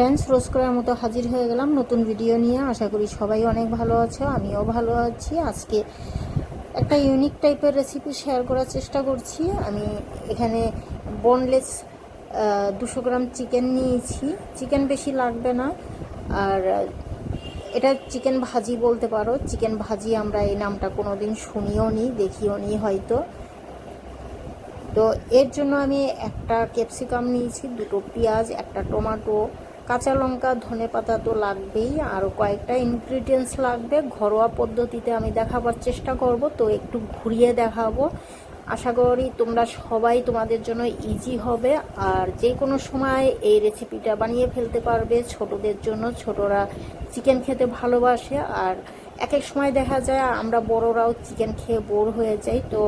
Friends রোজ করার মতো হাজির হয়ে গেলাম নতুন ভিডিও নিয়ে। আশা করি সবাই অনেক ভালো আছো, আমিও ভালো আছি। আজকে একটা ইউনিক টাইপের রেসিপি শেয়ার করার চেষ্টা করছি। আমি এখানে বোনলেস দুশো গ্রাম চিকেন নিয়েছি। চিকেন বেশি লাগবে না। আর এটা চিকেন ভাজি বলতে পারো। চিকেন ভাজি আমরা এই নামটা কোনো দিন শুনিও নি, দেখিও নি হয়তো। তো এর জন্য আমি একটা ক্যাপসিকাম নিয়েছি, দুটো পেঁয়াজ, একটা টমেটো কাঁচা লঙ্কা, ধনে পাতা তো লাগবেই আরও কয়েকটা ইনগ্রিডিয়েন্টস লাগবে। ঘরোয়া পদ্ধতিতে আমি দেখাবার চেষ্টা করব, তো একটু ঘুরিয়ে দেখাবো। আশা করি তোমরা সবাই তোমাদের জন্য ইজি হবে, আর যে কোনো সময় এই রেসিপিটা বানিয়ে ফেলতে পারবে। ছোটদের জন্য ছোটরা চিকেন খেতে ভালোবাসে, আর এক এক সময় দেখা যায় আমরা বড়রাও চিকেন খেয়ে বোর হয়ে যাই, তো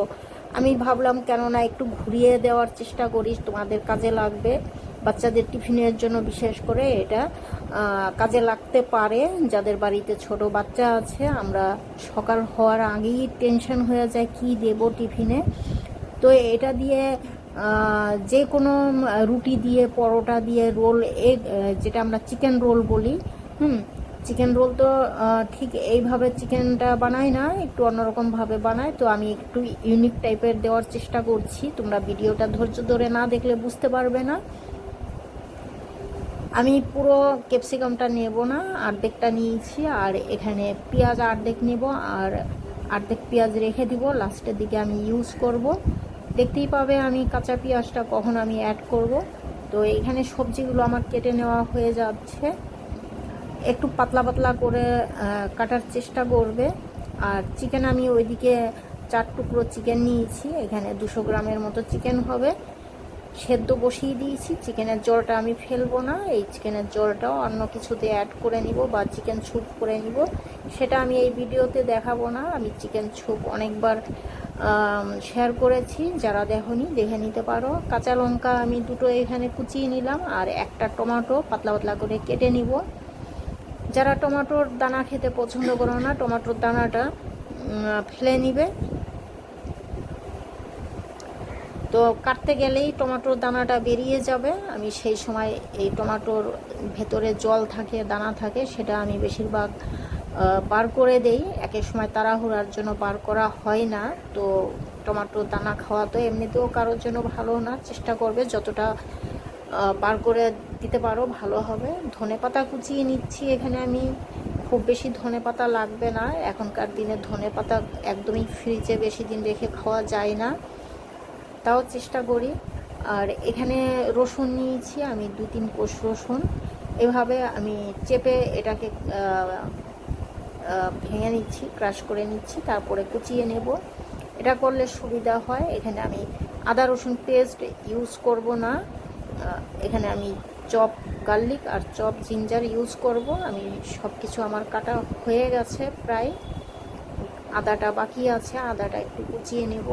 আমি ভাবলাম কেননা একটু ঘুরিয়ে দেওয়ার চেষ্টা করি, তোমাদের কাজে লাগবে। বাচ্চাদের টিফিনের জন্য বিশেষ করে এটা কাজে লাগতে পারে। যাদের বাড়িতে ছোট বাচ্চা আছে, আমরা সকাল হওয়ার আগেই টেনশন হয়ে যায়, কি দেব টিফিনে? তো এটা দিয়ে যে কোনো রুটি দিয়ে, পরোটা দিয়ে, রোল এগ যেটা আমরা চিকেন রোল বলি, হুম? চিকেন রোল তো ঠিক এইভাবে চিকেনটা বানাই না, একটু অন্যরকমভাবে বানাই। তো আমি একটু ইউনিক টাইপের দেওয়ার চেষ্টা করছি। তোমরা ভিডিওটা ধৈর্য ধরে না দেখলে বুঝতে পারবে না। আমি পুরো ক্যাপসিকামটা নেব না, অর্ধেকটা নিয়েছি, আর এখানে পেঁয়াজ অর্ধেক নেব, আর অর্ধেক পেঁয়াজ রেখে দিব। লাস্টের দিকে আমি ইউজ করব। দেখতেই পাবে আমি কাঁচা পেঁয়াজটা কখন আমি অ্যাড করব। তো এখানে সবজিগুলো আমার কেটে নেওয়া হয়ে যাচ্ছে। একটু পাতলা পাতলা করে কাটার চেষ্টা করবে। আর চিকেন আমি ওইদিকে চার টুকরো চিকেন নিয়েছি। এখানে দুশো গ্রামের মতো চিকেন হবে। সেদ্ধ বসিয়ে দিয়েছি। চিকেনের জলটা আমি ফেলব না। এই চিকেনের জলটাও অন্য কিছুতে অ্যাড করে নিব বা চিকেন স্যুপ করে নিব। সেটা আমি এই ভিডিওতে দেখাবো না। আমি চিকেন স্যুপ অনেকবার শেয়ার করেছি। যারা দেখনি, দেখে নিতে পারো। কাঁচা লঙ্কা আমি দুটো এখানে কুচিয়ে নিলাম আর একটা টমেটো পাতলা পাতলা করে কেটে নিব। যারা টমেটোর দানা খেতে পছন্দ করো না, টমেটোর দানাটা ফেলে নিবে। তো কাটতে গেলেই টমেটোর দানাটা বেরিয়ে যাবে। আমি সেই সময় এই টমাটোর ভেতরে জল থাকে, দানা থাকে, সেটা আমি বেশিরভাগ বার করে দেই। এক এক সময় তাড়াহুড়ার জন্য বার করা হয় না। তো টমেটোর দানা খাওয়া তো এমনিতেও কারোর জন্য ভালো না। চেষ্টা করবে যতটা বার করে দিতে পারো, ভালো হবে। ধনে পাতা কুচিয়ে নিচ্ছি এখানে আমি। খুব বেশি ধনে পাতা লাগবে না। এখনকার দিনে ধনে পাতা একদমই ফ্রিজে বেশি দিন রেখে খাওয়া যায় না। তাও চেষ্টা করি। আর এখানে রসুন নিয়েছি, আমি দু তিন কোষ রসুন। এভাবে আমি চেপে এটাকে ভেঙে নিচ্ছি, ক্রাশ করে নিচ্ছি, তারপরে কুচিয়ে নেব। এটা করলে সুবিধা হয়। এখানে আমি আদা রসুন পেস্ট ইউজ করব না। এখানে আমি চপ গার্লিক আর চপ জিঞ্জার ইউজ করব। আমি সব কিছু আমার কাটা হয়ে গেছে প্রায়। আদাটা বাকি আছে, আদাটা একটু কুচিয়ে নেব।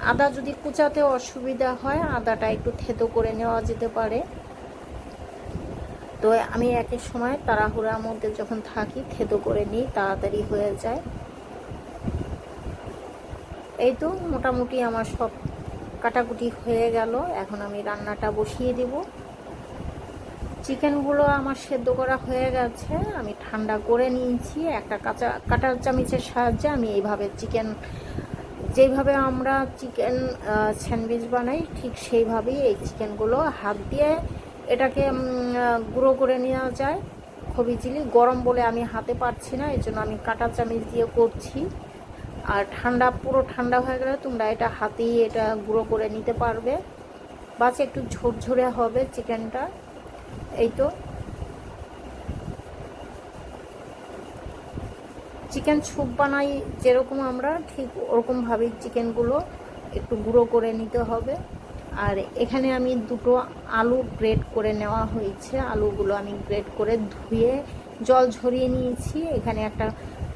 আদা যদি কুচাতে অসুবিধা হয়, আদাটা একটু থেতো করে নেওয়া যেতে পারে। তো আমি একের সময় তাড়াহুড়ার মধ্যে যখন থাকি, থেতো করে নিই, তাড়াতাড়ি হয়ে যায়। এই তো মোটামুটি আমার সব কাটাকুটি হয়ে গেল। এখন আমি রান্নাটা বসিয়ে দেব। চিকেনগুলো আমার সেদ্ধ করা হয়ে গেছে। আমি ঠান্ডা করে নিয়েছি। একটা কাঁচা, কাটার চামিচের সাহায্যে আমি এইভাবে চিকেন যেইভাবে আমরা চিকেন স্যান্ডউইচ বানাই, ঠিক সেইভাবেই এই চিকেনগুলো হাত দিয়ে এটাকে গুঁড়ো করে নেওয়া যায়। খুবই চিলি, গরম বলে আমি হাতে পারছি না, এই জন্য আমি কাটা চামিচ দিয়ে করছি। আর ঠান্ডা, পুরো ঠান্ডা হয়ে গেলে তোমরা এটা হাতেই এটা গুঁড়ো করে নিতে পারবে। বাস একটু ঝোরঝোরে হবে চিকেনটা, এই তো। চিকেন স্যুপ বানাই যেরকম আমরা, ঠিক ওরকমভাবেই চিকেনগুলো একটু গুঁড়ো করে নিতে হবে। আর এখানে আমি দুটো আলু গ্রেড করে নেওয়া হয়েছে। আলুগুলো আমি গ্রেড করে ধুয়ে জল ঝরিয়ে নিয়েছি। এখানে একটা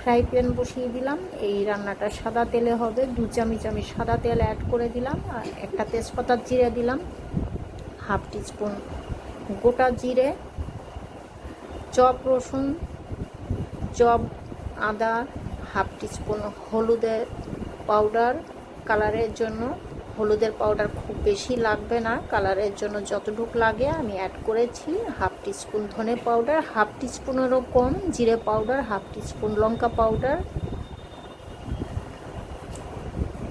ফ্রাই প্যান বসিয়ে দিলাম। এই রান্নাটা সাদা তেলে হবে। দু চামচ আমি সাদা তেল অ্যাড করে দিলাম। আর একটা তেজপাতা জিরে দিলাম। হাফ টিস্পুন গোটা জিরে, চপ রসুন, চপ আদা, হাফ টিস্পুন হলুদের পাউডার। কালারের জন্য হলুদের পাউডার খুব বেশি লাগবে না। কালারের জন্য যতটুকু লাগে আমি অ্যাড করেছি হাফ টিস্পুন ধনে পাউডার, হাফ টিস্পুনেরও কম, জিরে পাউডার, হাফ টিস্পুন লঙ্কা পাউডার।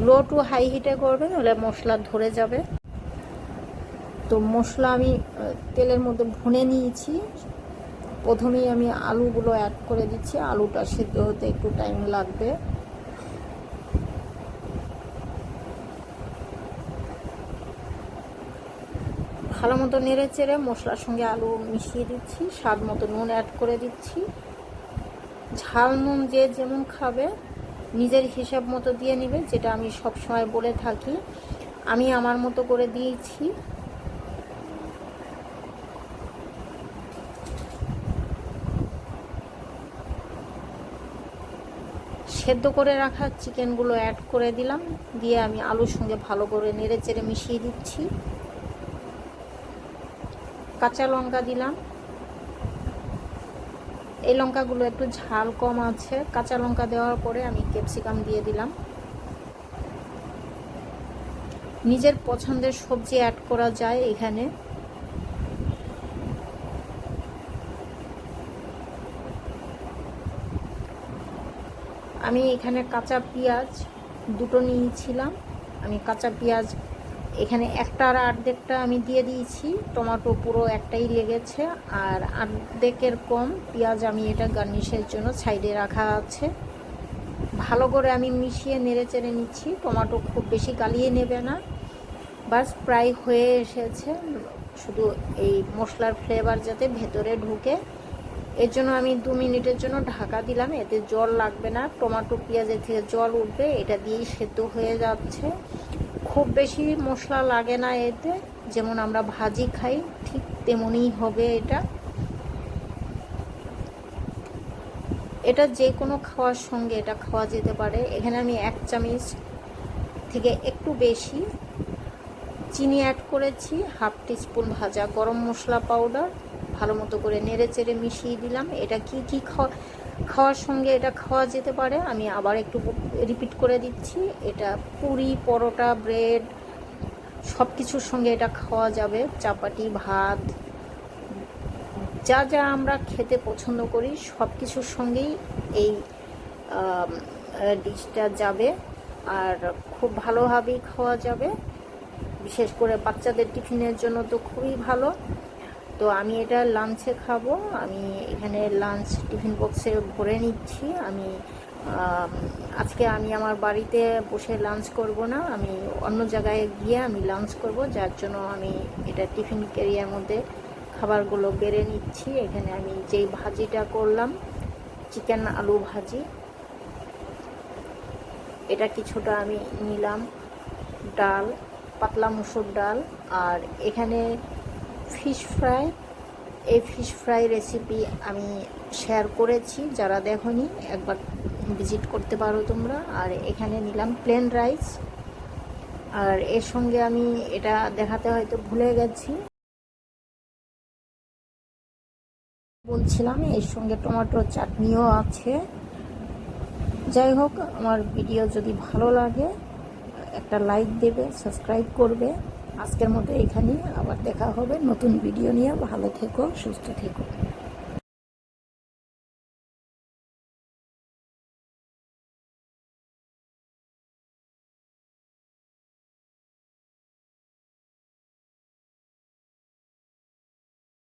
লো টু হাই হিটে করবে নাহলে মশলা ধরে যাবে। তো মশলা আমি তেলের মধ্যে ভুনে নিয়েছি। প্রথমেই আমি আলুগুলো অ্যাড করে দিচ্ছি। আলুটা সিদ্ধ হতে একটু টাইম লাগবে। ভালো মতো নেড়ে চেড়ে মশলার সঙ্গে আলু মিশিয়ে দিচ্ছি। স্বাদ মতো নুন অ্যাড করে দিচ্ছি। ঝাল নুন যে যেমন খাবে, নিজের হিসাব মতো দিয়ে নেবে, যেটা আমি সব সময় বলে থাকি। আমি আমার মতো করে দিয়েছি। সেদ্ধ করে রাখা চিকেনগুলো অ্যাড করে দিলাম। দিয়ে আমি আলুর সঙ্গে ভালো করে নেড়ে চেড়ে মিশিয়ে দিচ্ছি। কাঁচা লঙ্কা দিলাম। এই লঙ্কাগুলো একটু ঝাল কম আছে। কাঁচা লঙ্কা দেওয়ার পরে আমি ক্যাপসিকাম দিয়ে দিলাম। নিজের পছন্দের সবজি অ্যাড করা যায় এখানে। আমি এখানে কাঁচা পেঁয়াজ দুটো নিয়েছিলাম। আমি কাঁচা পেঁয়াজ এখানে একটা আর অর্ধেকটা আমি দিয়ে দিয়েছি। টমেটো পুরো একটাই লেগেছে। আর অর্ধেকের কম পেঁয়াজ আমি এটা গার্নিশের জন্য সাইডে রাখা আছে। ভালো করে আমি মিশিয়ে নেড়ে চেড়ে নিচ্ছি। টমাটো খুব বেশি গালিয়ে নেবে না। বাস প্রায় হয়ে এসেছে। শুধু এই মশলার ফ্লেভার যাতে ভেতরে ঢুকে। এর জন্য আমি দু মিনিটের জন্য ঢাকা দিলাম, এতে জল লাগবে না, টমেটো, পেঁয়াজের থেকে জল উঠবে, এটা দিয়েই সেদ্ধ হয়ে যাচ্ছে। খুব বেশি মশলা লাগে না এতে, যেমন আমরা ভাজি খাই, ঠিক তেমনই হবে এটা। এটা যে কোনো খাওয়ার সঙ্গে এটা খাওয়া যেতে পারে। এখানে আমি এক চামচ থেকে একটু বেশি চিনি অ্যাড করেছি, হাফ টিস্পুন ভাজা গরম মশলা পাউডার ভালো মতো করে নেড়ে চেড়ে মিশিয়ে দিলাম। এটা কি কি খাওয়া, খাওয়ার সঙ্গে এটা খাওয়া যেতে পারে? আমি আবার একটু রিপিট করে দিচ্ছি। এটা পুরি, পরোটা ব্রেড সব কিছুর সঙ্গে এটা খাওয়া যাবে। চাপাটি ভাত, যা যা আমরা খেতে পছন্দ করি সব কিছুর সঙ্গেই এই ডিশটা যাবে। আর খুব ভালোভাবেই খাওয়া যাবে। বিশেষ করে বাচ্চাদের টিফিনের জন্য তো খুবই ভালো। তো আমি এটা লাঞ্চে খাব। আমি এখানে লাঞ্চ টিফিন বক্সে ভরে নিচ্ছি। আমি আজকে আমি আমার বাড়িতে বসে লাঞ্চ করব না। আমি অন্য জায়গায় গিয়ে আমি লাঞ্চ করব, যার জন্য আমি এটা টিফিন ক্যারিয়ার মধ্যে খাবারগুলো বেড়ে নিচ্ছি। এখানে আমি যেই ভাজিটা করলাম চিকেন আলু ভাজি, এটা কিছুটা আমি নিলাম। ডাল, পাতলা মুসুর ডাল, আর এখানে ফিশ ফ্রাই এই ফিশ ফ্রাই রেসিপি আমি শেয়ার করেছি, যারা দেখনি, একবার ভিজিট করতে পারো তোমরা। আর এখানে নিলাম প্লেন রাইস আর এর সঙ্গে আমি এটা দেখাতে হয়তো ভুলে গেছি। বলছিলাম, এর সঙ্গে টমেটোর চাটনিও আছে। যাই হোক, আমার ভিডিও যদি ভালো লাগে, একটা লাইক দেবে সাবস্ক্রাইব করবে। আজকের মতো এইখানে আবার দেখা হবে। নতুন ভিডিও নিয়ে। ভালো থেকো সুস্থ থেকো।